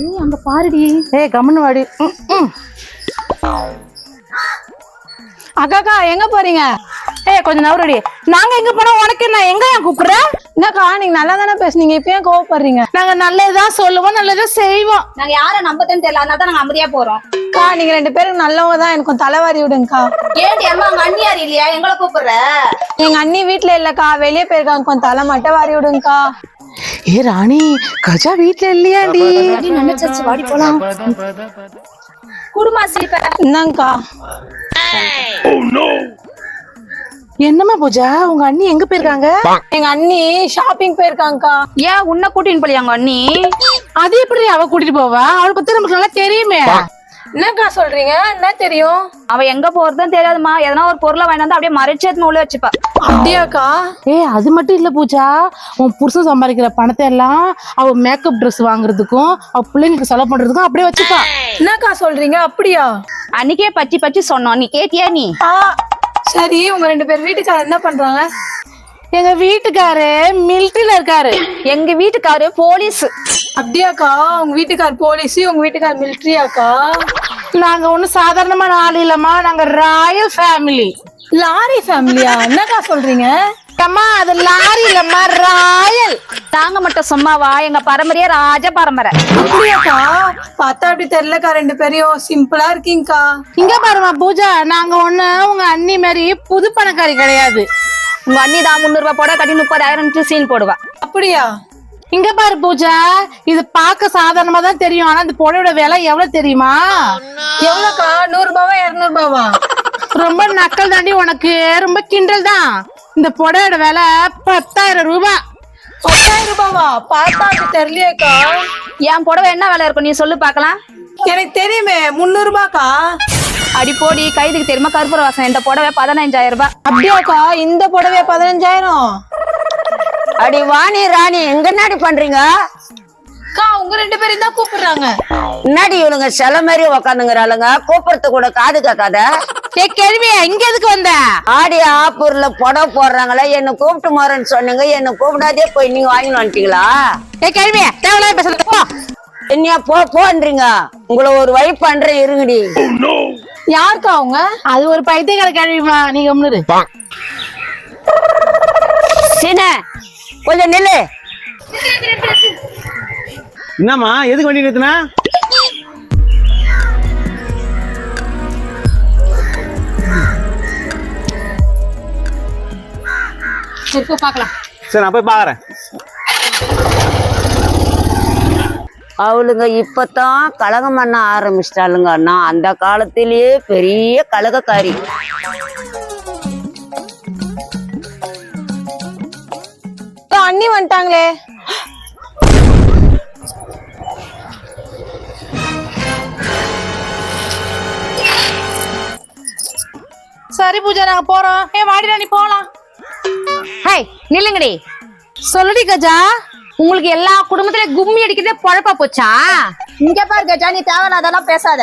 ஏய் அங்க பாருடி. ஏய் கம்முன்னு வாடி. அக்காக்கா எங்க போறீங்க? ஏய் கொஞ்சம் நவரடி. நாங்க எங்க போனா உனக்கு என்ன எங்க ஏன் கூப்பிடுற? என்னக்கா நீங்க நல்லா தானே பேசுனீங்க இப்ப ஏன் கோவப்படுறீங்க? நாங்க நல்லதுதான் சொல்லுவோம் நல்லதுதான் செய்வோம். நாங்க யார நம்பத்தன்னு தெரியல அதனால தான் நாங்க அமைதியா போறோம். அக்கா நீங்க ரெண்டு பேரும் நல்லவங்க தான் எனக்கு தலைவாரி விடுங்கக்கா. ஏண்டி அம்மா அங்க அண்ணியார் இல்லையா? எங்களை கூப்பிடுற? எங்க அண்ணி வீட்ல இல்லக்கா வெளியே போயிருக்காங்க கொஞ்சம் தலை மட்டும் வாரி விடுங்கக்கா. ஏ ராணி கஜா வீட்ல இல்லையாண்டி நினைச்சாச்சு வாடி போலாம். குடுமா சிரிப்ப. இந்தாங்கக்கா. என்னம்மா பூஜா உங்க அண்ணி எங்க போயிருக்காங்க? எங்க அண்ணி ஷாப்பிங் போயிருக்காங்கக்கா. ஏன் உன்னை கூட்டின்னு போலியாங்க அண்ணி? அது எப்படி அவ கூட்டிட்டு போவா? அவளை பத்தி நமக்கு நல்லா தெரியுமே. என்னக்கா சொல்றீங்க? என்ன தெரியும்? அவ எங்க போறதுன்னு தெரியாதுமா எதனா ஒரு பொருளை வாங்கி வந்து அப்படியே மறைச்சு எடுத்துன்னு உள்ள வச்சுப்பா. அப்படியாக்கா? ஏய் அது மட்டும் இல்ல பூஜா. உன் புருஷன் சம்பாதிக்கிற பணத்தை எல்லாம் அவ மேக்கப் Dress வாங்குறதுக்கும் அவ பிள்ளைங்களுக்கு செலவு பண்றதுக்கும் அப்படியே வச்சுப்பா. என்னக்கா சொல்றீங்க? அப்படியா? அன்னைக்கே பச்சி பச்சி சொன்னோம். நீ கேட்டியா நீ? சரி உங்க ரெண்டு பேர் வீட்டுக்காரர் என்ன பண்றாங்க? எங்க வீட்டுக்காரு மிலிட்டரியில இருக்காரு. எங்க வீட்டுக்காரு போலீஸ் அப்படியாக்கா? உங்க வீட்டுக்கார் போலீஸ் உங்க வீட்டுக்கார் மிலிட்ரியாக்கா நாங்க ஒண்ணும் சாதாரணமான ஆள் இல்லம்மா. நாங்க ராயல் ஃபேமிலி லாரி ஃபேமிலியா என்னக்கா சொல்றீங்க? அம்மா அது லாரி இல்லம்மா ராயல் நாங்க மட்டும் சும்மாவா? எங்க பரம்பரையே ராஜ பரம்பரை. அப்படியாக்கா? பார்த்தா அப்படி தெரியலக்கா ரெண்டு பேரையும் சிம்பிளா இருக்கீங்கக்கா. இங்க பாருமா பூஜா. நாங்க ஒண்ணு உங்க அண்ணி மாதிரி புது பணக்காரி கிடையாது. உங்க அண்ணி தான் முந்நூறு ரூபாய் போட கட்டி முப்பதாயிரம் சீன் போடுவா. அப்படியா? இங்க பாரு பூஜா இது பார்க்க சாதாரணமா தான் தெரியும் ஆனா இந்த புடவையோட விலை எவ்வளவு தெரியுமா? எவ்வளோக்கா நூறு ரூபாவா இருநூறு ரூபாவா? ரொம்ப நக்கல் தாண்டி உனக்கு ரொம்ப கிண்டல் தான். இந்த புடவையோட விலை பத்தாயிரம் ரூபாய். பத்தாயிரம் ரூபாவா? பார்த்தா தெரியலையேக்கா. என் புடவை என்ன விலை இருக்கும்? நீ சொல்லு பார்க்கலாம். எனக்கு தெரியுமே முந்நூறு ரூபாக்கா? அடி போடி கைதுக்கு தெரியுமா? கருப்பூர வாசம் இந்த புடவை பதினஞ்சாயிரம் ரூபாய். அப்படியாக்கா இந்த புடவையா பதினஞ்சாயிரம்? அடி வாணி ராணி எங்க என்னடி பண்றீங்க? அக்கா உங்க ரெண்டு பேரும் தான் கூப்பிடுறாங்க. என்னடி இவனுங்க சில மாதிரி உக்காந்துங்கிறாளுங்க? கூப்பிடுறது கூட காது கேட்காத. ஏ கேள்வியா இங்க எதுக்கு வந்த? ஆடி ஆப்பூர்ல புடவை போடுறாங்களே. என்ன கூப்பிட்டு போறேன்னு சொன்னீங்க. என்ன கூப்பிடாதே போய் நீங்க வாங்கிட்டு வந்துட்டீங்களா? ஏ கேள்வியா தேவையில்லாம பேசுறது போ. என்னையா போ போன்றீங்க. உங்களை ஒரு வழி பண்றேன் இருங்கடி. யாருக்கா அவங்க? அது ஒரு பைத்தியக்கார கேள்விமா நீ கம்னுரு சீன கொஞ்சம் நில்லு. என்னம்மா எதுக்கு வண்டி நிறுத்தினா? சரி போ பார்க்கலாம். சரி நான் போய் பாக்குறேன். அவளுங்க இப்பதான் கலகம் பண்ண ஆரம்பிச்சிட்டாளுங்க நான் அந்த காலத்திலேயே பெரிய கலகக்காரி. அக்கா, அண்ணி வந்துட்டாங்களே. சரி பூஜா நாங்க போறோம். ஏ வாடிடா நீ போலாம். ஹாய் நில்லுங்கடி. சொல்லுடி கஜா. உங்களுக்கு எல்லா குடும்பத்திலே கும்மி அடிக்கிறதே பொழப்பா போச்சா? இங்க பாரு கஜா நீ தேவையில்லாதெல்லாம் பேசாத.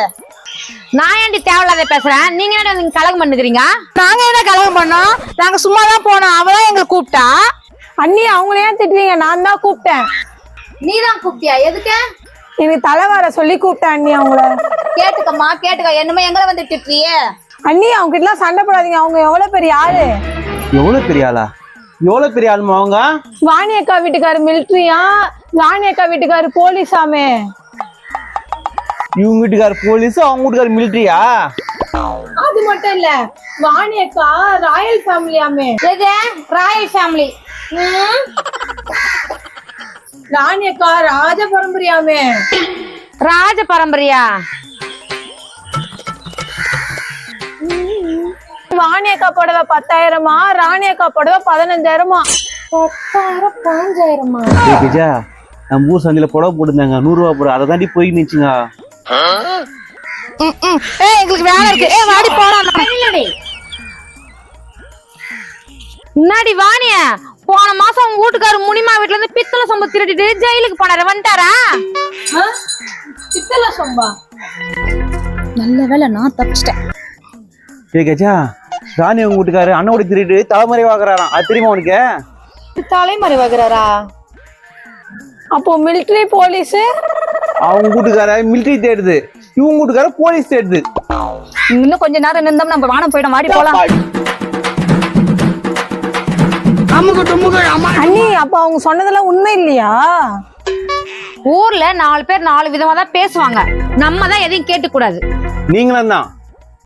நான் ஏன்டி தேவையில்லாத பேசுறேன்? நீங்க என்ன நீங்க கலகம் பண்ணுக்கிறீங்க நாங்க என்ன கலகம் பண்ணோம்? நாங்க சும்மா தான் போனோம் அவதான் எங்களை கூப்பிட்டா? அண்ணி அவங்கள ஏன் திட்டுறீங்க? நான் தான் கூப்பிட்டேன். நீ தான் கூப்பிட்டியா? எதுக்கு? எனக்கு தலை வர சொல்லி கூப்பிட்டேன் அண்ணி அவங்கள. கேட்டுக்கம்மா கேட்டுக்க. என்னமோ எங்களை வந்து திட்டுறியே அண்ணி அவங்க கிட்ட சண்டை போடாதீங்க. அவங்க எவ்வளவு பெரிய ஆளு? எவ்வளவு பெரிய ஆளா? எவ்வளவு பெரிய ஆளுமா அவங்க? வாணி அக்கா வீட்டுக்காரு மிலிட்ரியா ராணி அக்கா வீட்டுக்காரு போலீஸாமே. இவங்க வீட்டுக்கார போலீஸ் அவங்க வீட்டுக்கார மிலிட்டரியா அது மட்டும் இல்ல வாணி அக்கா ராயல் ஃபேமிலியாமே. எது? Royal family. ராணி அக்கா ராஜ பரம்பரையாமே. ராஜ பரம்பரையா? வாணி அக்கா புடவை பத்தாயிரமா? ராணி அக்கா புடவை பதினஞ்சாயிரமா? பத்தாயிரம் பதினஞ்சாயிரமா? ஏய் கஜா நம்ம ஊர் சந்தையில புடவை போட்டுருந்தாங்க. நூறு ரூபா போட. அதை தாண்டி போய் நிச்சுங்க ஏ எங்களுக்கு வேலை இருக்கு. ஏ வாடி போலாம். முன்னாடி வாணிய? போன மாசம் உங்க வீட்டுக்காரு முனிமா வீட்ல இருந்து பித்தளை சொம்பு திருடிட்டு ஜெயிலுக்கு போனாரு. வந்துட்டாரா? சித்தலா சொம்பா? நல்ல வேலை நான் தப்பிச்சிட்டேன். ஏய் கஜா ராணி அவங்க வீட்டுக்காரு அண்ணோட திருட்டு தலைமுறை வாக்குறாராம் அது தெரியுமா உனக்கு? தலைமறை வகுறாரா அப்போ மிலிட்டரி போலீஸ் அவங்க வீட்டுக்கார மிலிட்டரி தேடுது. இவங்க வீட்டுக்கார போலீஸ் தேடுது. இன்னும் கொஞ்ச நேரம் நின்றோம் நம்ம வானம் போயிடும். வாடி போலாம். அண்ணி அப்ப அவங்க சொன்னதெல்லாம் உண்மை இல்லையா? ஊர்ல நாலு பேர் நாலு விதமா தான் பேசுவாங்க. நம்ம தான் எதையும் கேட்டுக்கூடாது. நீங்களும் தான்